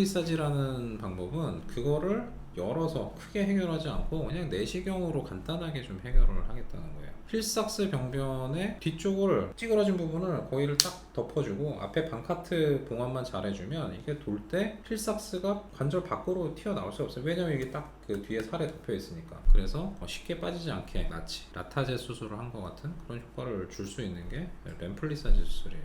램플리사지라는 방법은 그거를 열어서 크게 해결하지 않고 그냥 내시경으로 간단하게 좀 해결을 하겠다는 거예요. 힐삭스 병변의 뒤쪽을 찌그러진 부분을 고이를 딱 덮어주고 앞에 반카트 봉합만 잘해주면 이게 돌때 힐삭스가 관절 밖으로 튀어나올 수 없어요. 왜냐면 이게 딱 그 뒤에 살에 덮여 있으니까. 그래서 어, 쉽게 빠지지 않게 나치, 라타제 수술을 한 것 같은 그런 효과를 줄 수 있는 게 램플리사지 수술이에요.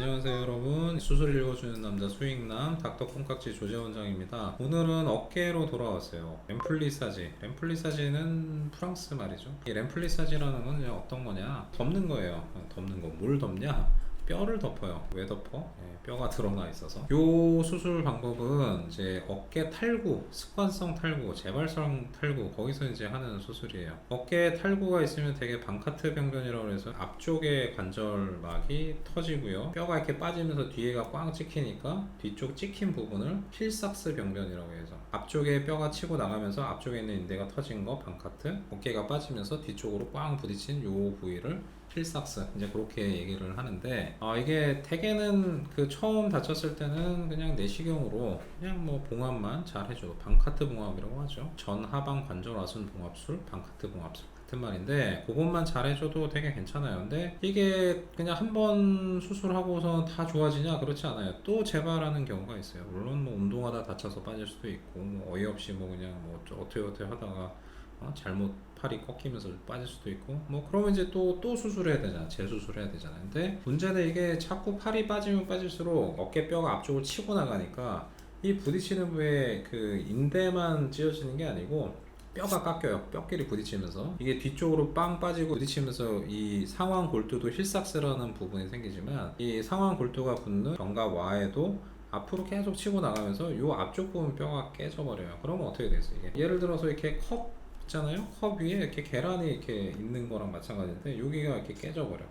안녕하세요 여러분. 수술 읽어주는 남자 수익남 닥터 콩깍지 조재 원장입니다. 오늘은 어깨로 돌아왔어요. 램플리사지. 램플리사지는 프랑스 말이죠. 이 램플리사지라는 건 어떤 거냐? 덮는 거예요. 덮는 거. 뭘 덮냐 뼈를 덮어요. 왜 덮어? 예, 뼈가 드러나 있어서. 요 수술 방법은 이제 어깨 탈구 습관성 탈구 재발성 탈구 거기서 이제 하는 수술이에요. 어깨에 탈구가 있으면 되게 방카트 병변이라고 해서 앞쪽에 관절막이 터지고요. 뼈가 이렇게 빠지면서 뒤에가 꽝 찍히니까 뒤쪽 찍힌 부분을 힐삭스 병변이라고 해서 앞쪽에 뼈가 치고 나가면서 앞쪽에 있는 인대가 터진 거 방카트 어깨가 빠지면서 뒤쪽으로 꽝 부딪힌 요 부위를 필삭스. 이제 그렇게 얘기를 하는데 아 이게 대개는 그 처음 다쳤을 때는 그냥 내시경으로 그냥 뭐 봉합만 잘 해줘. 방카트 봉합이라고 하죠. 전 하방 관절 와순 봉합술 방카트 봉합술 같은 말인데 그것만 잘 해줘도 되게 괜찮아요. 근데 이게 그냥 한 번 수술하고서 다 좋아지냐? 그렇지 않아요. 또 재발하는 경우가 있어요. 물론 뭐 운동하다 다쳐서 빠질 수도 있고 뭐 어이없이 뭐 그냥 뭐 어떻게 어떻게 하다가 어, 잘못 팔이 꺾이면서 빠질 수도 있고 뭐 그러면 이제 또 또 수술해야 되잖아. 재수술해야 되잖아. 근데 문제는 이게 자꾸 팔이 빠지면 빠질수록 어깨뼈가 앞쪽을 치고 나가니까 이 부딪히는 부에 그 인대만 찢어지는 게 아니고 뼈가 깎여요. 뼈끼리 부딪히면서. 이게 뒤쪽으로 빵 빠지고 부딪히면서 이 상완 골두도 힐삭스라는 부분이 생기지만 이 상완 골두가 붙는 견과 와에도 앞으로 계속 치고 나가면서 이 앞쪽 부분 뼈가 깨져버려요. 그러면 어떻게 되겠어요 이게? 예를 들어서 이렇게 컵 있잖아요. 컵 위에 이렇게 계란이 이렇게 있는 거랑 마찬가지인데 여기가 이렇게 깨져버려.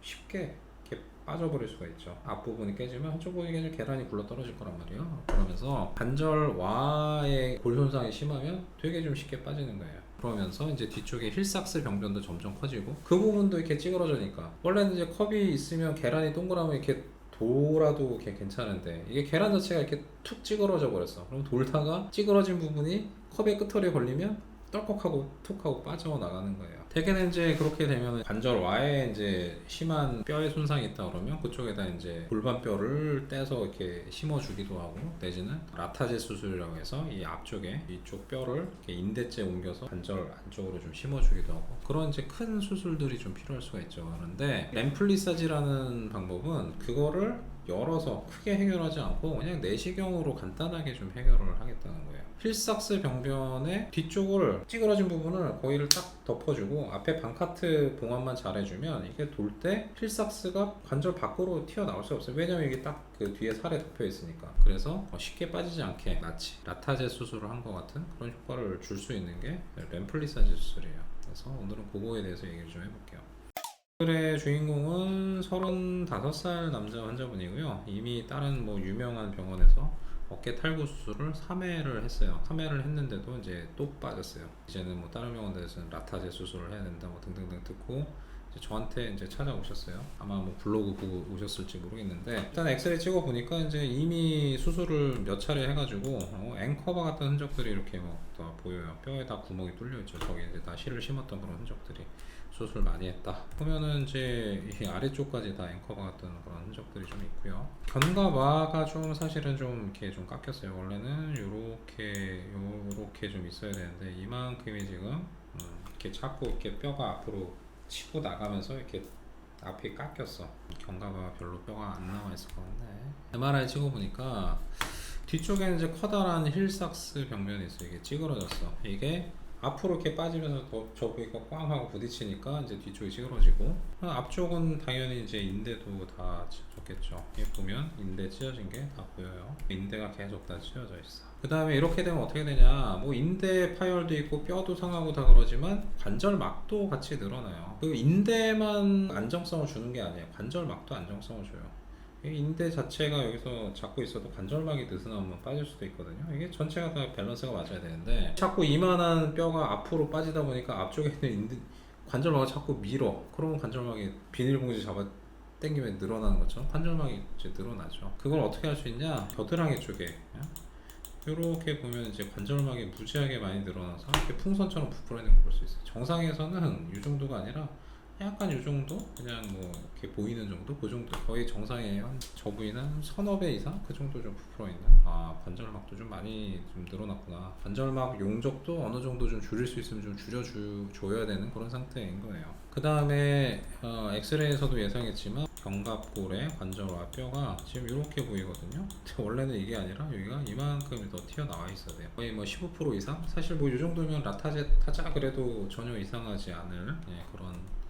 쉽게 이렇게 빠져버릴 수가 있죠. 앞부분이 깨지면 한쪽 부분이 그냥 계란이 굴러 떨어질 거란 말이에요. 그러면서 관절와의 골 손상이 심하면 되게 좀 쉽게 빠지는 거예요. 그러면서 이제 뒤쪽에 힐삭스 병변도 점점 커지고 그 부분도 이렇게 찌그러져니까 원래는 이제 컵이 있으면 계란이 동그라미 이렇게 돌아도 괜찮은데 이게 계란 자체가 이렇게 툭 찌그러져 버렸어. 그럼 돌다가 찌그러진 부분이 컵의 끝털에 걸리면 떨컥하고 툭하고 빠져나가는 거예요. 대개는 이제 그렇게 되면 관절 와에 이제 심한 뼈의 손상이 있다 그러면 그쪽에다 이제 골반뼈를 떼서 이렇게 심어주기도 하고 내지는 라타제 수술이라고 해서 이 앞쪽에 이쪽 뼈를 이렇게 인대째 옮겨서 관절 안쪽으로 좀 심어주기도 하고 그런 이제 큰 수술들이 좀 필요할 수가 있죠. 그런데 램플리사지라는 방법은 그거를 열어서 크게 해결하지 않고 그냥 내시경으로 간단하게 좀 해결을 하겠다는 거예요. 힐삭스 병변의 뒤쪽을 찌그러진 부분을 고이를 딱 덮어주고 앞에 반카트 봉합만 잘해주면 이게 돌때 힐삭스가 관절 밖으로 튀어나올 수 없어요. 왜냐면 이게 딱 그 뒤에 살에 덮여 있으니까. 그래서 어, 쉽게 빠지지 않게 나치, 라타제 수술을 한 것 같은 그런 효과를 줄 수 있는 게 램플리사지 수술이에요. 그래서 오늘은 그거에 대해서 얘기를 좀 해볼게요. 오늘의 주인공은 35살 남자 환자분이고요. 이미 다른 뭐 유명한 병원에서 어깨 탈구 수술을 3회를 했어요. 3회를 했는데도 이제 또 빠졌어요. 이제는 뭐 다른 병원에서는 라타제 수술을 해야 된다 뭐 등등등 듣고 이제 저한테 이제 찾아오셨어요. 아마 뭐 블로그 보고 오셨을지 모르겠는데 일단 엑스레이 찍어 보니까 이제 이미 수술을 몇 차례 해가지고 어, 앵커바 같은 흔적들이 이렇게 뭐다 보여요. 뼈에 다 구멍이 뚫려 있죠. 거기에 이제 다 실을 심었던 그런 흔적들이 수술 많이 했다. 보면은 이제 이 아래쪽까지 다 앵커바 같은 그런 흔적들이 좀 있고요. 견과바가 좀 사실은 좀 이렇게 좀 깎였어요. 원래는 요렇게 요렇게 좀 있어야 되는데 이만큼이 지금 음, 이렇게 자꾸 이렇게 뼈가 앞으로 치고 나가면서 이렇게 앞이 깎였어. 견과바가 별로 뼈가 안 나와 있을 건데 MRI 찍어보니까 뒤쪽에 이제 커다란 힐삭스 병변이 있어. 이게 찌그러졌어. 이게 앞으로 이렇게 빠지면서 더 저기가 꽝 하고 부딪히니까 이제 뒤쪽이 찌그러지고 앞쪽은 당연히 이제 인대도 다 찢어졌겠죠. 여기 보면 인대 찢어진 게 다 보여요. 인대가 계속 다 찢어져 있어. 그 다음에 이렇게 되면 어떻게 되냐? 뭐 인대 파열도 있고 뼈도 상하고 다 그러지만 관절막도 같이 늘어나요. 그 인대만 안정성을 주는 게 아니에요. 관절막도 안정성을 줘요. 이 인대 자체가 여기서 잡고 있어도 관절막이 느슨하면 빠질 수도 있거든요. 이게 전체가 다 밸런스가 맞아야 되는데 자꾸 이만한 뼈가 앞으로 빠지다 보니까 앞쪽에 있는 인대, 관절막을 자꾸 밀어. 그러면 관절막이 비닐봉지 잡아 당기면 늘어나는 것처럼 관절막이 이제 늘어나죠. 그걸 어떻게 할 수 있냐? 겨드랑이 쪽에 이렇게 보면 이제 관절막이 무지하게 많이 늘어나서 이렇게 풍선처럼 부풀어 있는 걸 볼 수 있어요. 정상에서는 이 정도가 아니라 약간 이 정도 그냥 뭐 이렇게 보이는 정도 그 정도 거의 정상이에요. 한저 부위는 서너 배 이상 그 정도 좀 부풀어 있는. 아 관절막도 좀 많이 좀 늘어났구나. 관절막 용적도 어느 정도 좀 줄일 수 있으면 좀 줄여주 줘야 되는 그런 상태인 거예요. 그 다음에 어, 엑스레이에서도 예상했지만 견갑골의 관절과 뼈가 지금 이렇게 보이거든요. 원래는 이게 아니라 여기가 이만큼 더 튀어나와 있어야 돼요. 거의 뭐 15% 이상? 사실 뭐 이 정도면 라타제 타자 그래도 전혀 이상하지 않을 예, 그런 어,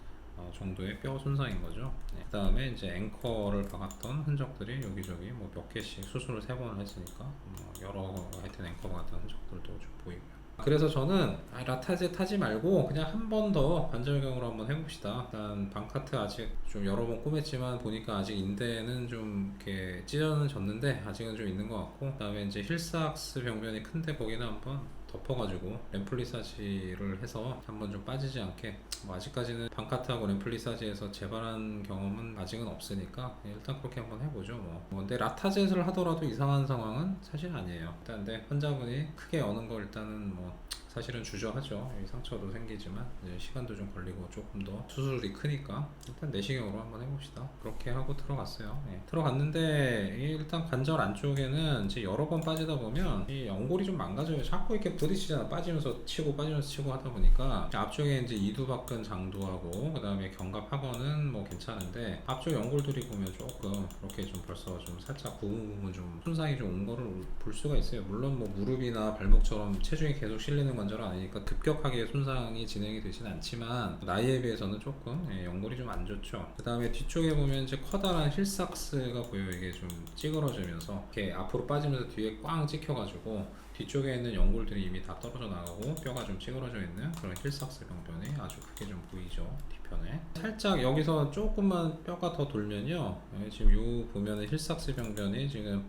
정도의 뼈 손상인 거죠. 네. 그 다음에 이제 앵커를 박았던 흔적들이 여기저기 뭐 몇 개씩 수술을 세 번을 했으니까 뭐 여러 하여튼 앵커 박았던 흔적들도 좀 보이고요. 그래서 저는 아, 라타제 타지 말고 그냥 한 번 더 관절경으로 한번 해봅시다. 일단 방카트 아직 좀 여러 번 꼬맸지만 보니까 아직 인대는 좀 이렇게 찢어는 졌는데 아직은 좀 있는 것 같고 그다음에 이제 힐사악스 병변이 큰데 거기는 한번 덮어가지고 램플리사지를 해서 한번 좀 빠지지 않게 뭐 아직까지는 방카트하고 램플리사지에서 재발한 경험은 아직은 없으니까 일단 그렇게 한번 해보죠 뭐. 뭐 근데 라타젯을 하더라도 이상한 상황은 사실 아니에요 일단 근데 환자분이 크게 여는 거 일단은 뭐 사실은 주저하죠. 이 상처도 생기지만 시간도 좀 걸리고 조금 더 수술이 크니까 일단 내시경으로 한번 해봅시다. 그렇게 하고 들어갔어요. 예. 들어갔는데 이 일단 관절 안쪽에는 이제 여러 번 빠지다 보면 이 연골이 좀 망가져요. 자꾸 이렇게 부딪히잖아. 빠지면서 치고 빠지면서 치고 하다 보니까 앞쪽에 이제 이두박근 장두하고 그 다음에 견갑하고는 뭐 괜찮은데 앞쪽 연골들이 보면 조금 이렇게 좀 벌써 좀 살짝 부분 부분 좀 손상이 좀 온 거를 볼 수가 있어요. 물론 뭐 무릎이나 발목처럼 체중이 계속 실리는 관절은 아니니까 급격하게 손상이 진행이 되진 않지만 나이에 비해서는 조금 예, 연골이 좀 안 좋죠. 그 다음에 뒤쪽에 보면 이제 커다란 힐삭스가 보여요 이게 좀 찌그러지면서 이렇게 앞으로 빠지면서 뒤에 꽝 찍혀가지고 뒤쪽에 있는 연골들이 이미 다 떨어져 나가고 뼈가 좀 찌그러져 있는 그런 힐삭스 병변이 아주 크게 좀 보이죠 뒤편에. 살짝 여기서 조금만 뼈가 더 돌면요. 예, 지금 요 보면은 힐삭스 병변이 지금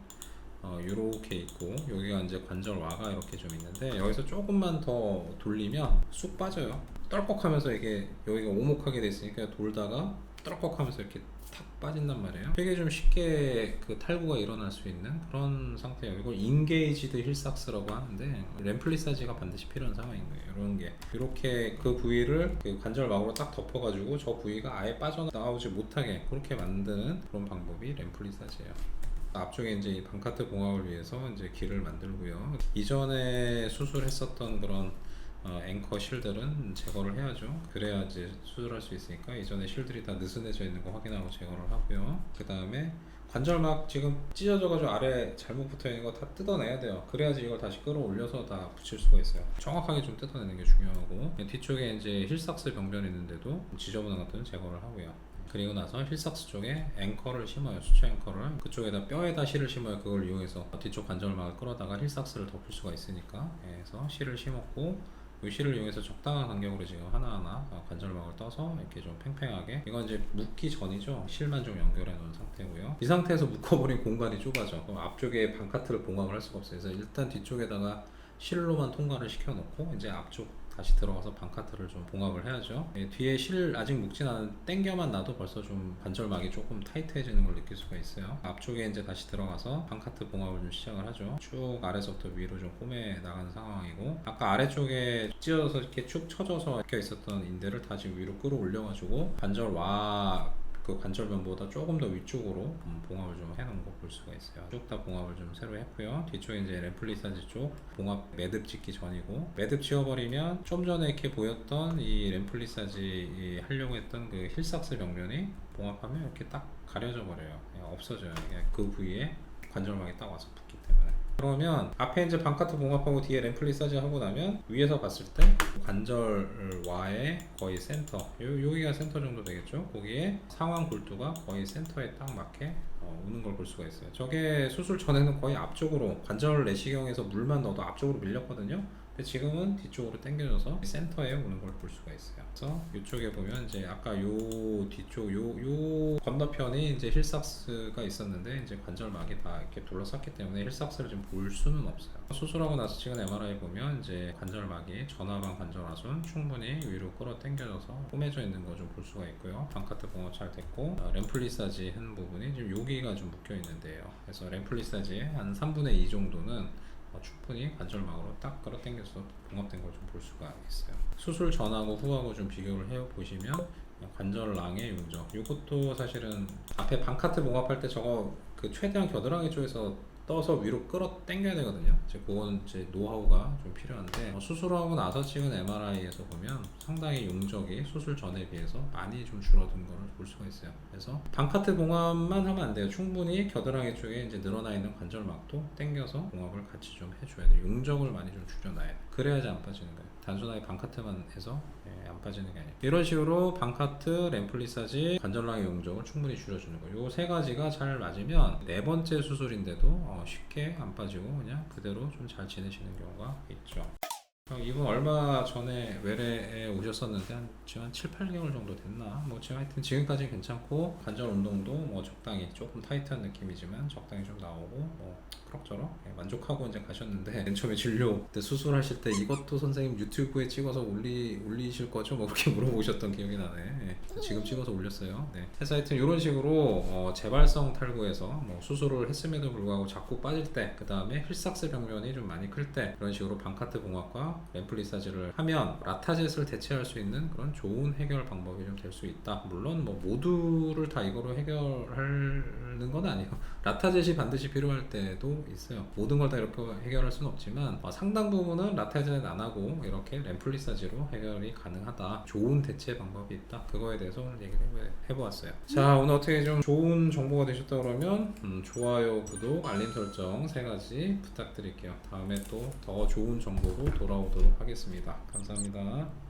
어, 요렇게 있고 여기가 이제 관절 와가 이렇게 좀 있는데 여기서 조금만 더 돌리면 쑥 빠져요. 떨컥하면서 이게 여기가 오목하게 돼 있으니까 돌다가 떨컥하면서 이렇게 탁 빠진단 말이에요. 되게 좀 쉽게 그 탈구가 일어날 수 있는 그런 상태예요. 이걸 인게이지드 힐삭스라고 하는데 램플리사지가 반드시 필요한 상황인 거예요. 이런 게. 이렇게 그 부위를 그 관절막으로 딱 덮어가지고 저 부위가 아예 빠져나오지 못하게 그렇게 만드는 그런 방법이 램플리사지예요 앞쪽에 이제 이 방카트 봉합을 위해서 이제 길을 만들고요. 이전에 수술했었던 그런 어, 앵커 실들은 제거를 해야죠. 그래야 이제 수술할 수 있으니까 이전에 실들이 다 느슨해져 있는 거 확인하고 제거를 하고요. 그 다음에 관절막 지금 찢어져가지고 아래 잘못 붙어 있는 거 다 뜯어내야 돼요. 그래야지 이걸 다시 끌어올려서 다 붙일 수가 있어요. 정확하게 좀 뜯어내는 게 중요하고 뒤쪽에 이제 힐삭스 병변이 있는데도 지저분한 것들은 제거를 하고요. 그리고 나서 힐삭스 쪽에 앵커를 심어요. 수채 앵커를. 그쪽에다 뼈에다 실을 심어요. 그걸 이용해서 뒤쪽 관절막을 끌어다가 힐삭스를 덮을 수가 있으니까. 예, 그래서 실을 심었고 이 실을 이용해서 적당한 간격으로 지금 하나하나 관절막을 떠서 이렇게 좀 팽팽하게. 이건 이제 묶기 전이죠. 실만 좀 연결해 놓은 상태고요. 이 상태에서 묶어버린 공간이 좁아져. 그럼 앞쪽에 반카트를 봉합을 할 수가 없어요. 그래서 일단 뒤쪽에다가 실로만 통과를 시켜 놓고 이제 앞쪽 다시 들어가서 반카트를 좀 봉합을 해야죠. 예, 뒤에 실 아직 묶진 않은 땡겨만 놔도 벌써 좀 관절막이 조금 타이트해지는 걸 느낄 수가 있어요. 앞쪽에 이제 다시 들어가서 반카트 봉합을 좀 시작을 하죠. 쭉 아래서부터 위로 좀 꼬매 나가는 상황이고 아까 아래쪽에 찢어져서 이렇게 쭉 쳐져서 이렇게 있었던 인대를 다시 위로 끌어올려가지고 관절 와 그 관절변보다 조금 더 위쪽으로 음, 봉합을 좀 해놓은 거 볼 수가 있어요. 쭉다 봉합을 좀 새로 했고요. 뒤쪽에 이제 램플리사지 쪽 봉합 매듭 짓기 전이고 매듭 지워버리면 좀 전에 이렇게 보였던 이 램플리사지 이 하려고 했던 그 힐삭스 병변이 봉합하면 이렇게 딱 가려져 버려요. 없어져요. 그 부위에 관절막이 딱 와서 붙기 때문에. 그러면 앞에 이제 반카트 봉합하고 뒤에 램플리사지 하고 나면 위에서 봤을 때 관절와의 거의 센터 요, 여기가 센터 정도 되겠죠? 거기에 상완 굴두가 거의 센터에 딱 맞게 어, 오는 걸 볼 수가 있어요. 저게 수술 전에는 거의 앞쪽으로 관절 내시경에서 물만 넣어도 앞쪽으로 밀렸거든요 근데 지금은 뒤쪽으로 당겨져서 센터에 오는 걸 볼 수가 있어요. 그래서 이쪽에 보면 이제 아까 요 뒤쪽 요 요 건너편이 이제 힐삭스가 있었는데 이제 관절막이 다 이렇게 둘러쌌기 때문에 힐삭스를 지금 볼 수는 없어요. 수술하고 나서 찍은 MRI 보면 이제 관절막이 전화방 관절하순 충분히 위로 끌어 당겨져서 꼬매져 있는 거 좀 볼 수가 있고요. 방카트 봉합 잘 됐고 어, 램플리사지 한 부분이 지금 여기가 좀 묶여 있는데요. 그래서 램플리사지 한 3분의 2 정도는 어, 충분히 관절막으로 딱 끌어당겨서 봉합된 걸 좀 볼 수가 있어요. 수술 전하고 후하고 좀 비교를 해 보시면 관절낭의 용적. 이것도 사실은 앞에 방카트 봉합할 때 저거 그 최대한 겨드랑이 쪽에서 떠서 위로 끌어 당겨야 되거든요. 이제 그건 이제 노하우가 좀 필요한데 어, 수술하고 나서 찍은 MRI에서 보면 상당히 용적이 수술 전에 비해서 많이 좀 줄어든 거를 볼 수가 있어요. 그래서 방카트 봉합만 하면 안 돼요. 충분히 겨드랑이 쪽에 이제 늘어나 있는 관절막도 당겨서 봉합을 같이 좀 해줘야 돼요. 용적을 많이 좀 줄여놔야 돼. 그래야지 안 빠지는 거예요. 단순하게 방카트만 해서 예, 안 빠지는 게 아니에요. 이런 식으로 방카트, 램플리사지, 관절랑의 용적을 충분히 줄여주는 거예요. 요세 가지가 잘 맞으면 네 번째 수술인데도 어, 쉽게 안 빠지고 그냥 그대로 좀 잘 지내시는 경우가 있죠. 형, 이분 얼마 전에 외래에 오셨었는데 한 지금 한 7, 8개월 정도 됐나? 뭐 지금 하여튼 지금까지 괜찮고 관절 운동도 뭐 적당히 조금 타이트한 느낌이지만 적당히 좀 나오고 뭐 그럭저럭 예, 만족하고 이제 가셨는데 맨 처음에 진료 때 수술하실 때 이것도 선생님 유튜브에 찍어서 올리 올리실 거죠? 뭐 그렇게 물어보셨던 기억이 나네. 예, 지금 찍어서 올렸어요. 네. 그래서 하여튼 이런 식으로 어, 재발성 탈구에서 뭐 수술을 했음에도 불구하고 자꾸 빠질 때, 그 다음에 힐삭스 병변이 좀 많이 클 때 이런 식으로 방카트 봉합과 램플리사지를 하면 라타젯을 대체할 수 있는 그런 좋은 해결 방법이 좀 될 수 있다. 물론 뭐 모두를 다 이거로 해결하는 건 아니에요. 라타젯이 반드시 필요할 때도 있어요. 모든 걸 다 이렇게 해결할 수는 없지만 어, 상당 부분은 라타젯 안 하고 이렇게 램플리사지로 해결이 가능하다. 좋은 대체 방법이 있다. 그거에 대해서 오늘 얘기를 해보- 해보았어요. 자 오늘 어떻게 좀 좋은 정보가 되셨다 그러면 음, 좋아요, 구독, 알림 설정 세 가지 부탁드릴게요. 다음에 또 더 좋은 정보로 돌아 오도록 하겠습니다. 감사합니다.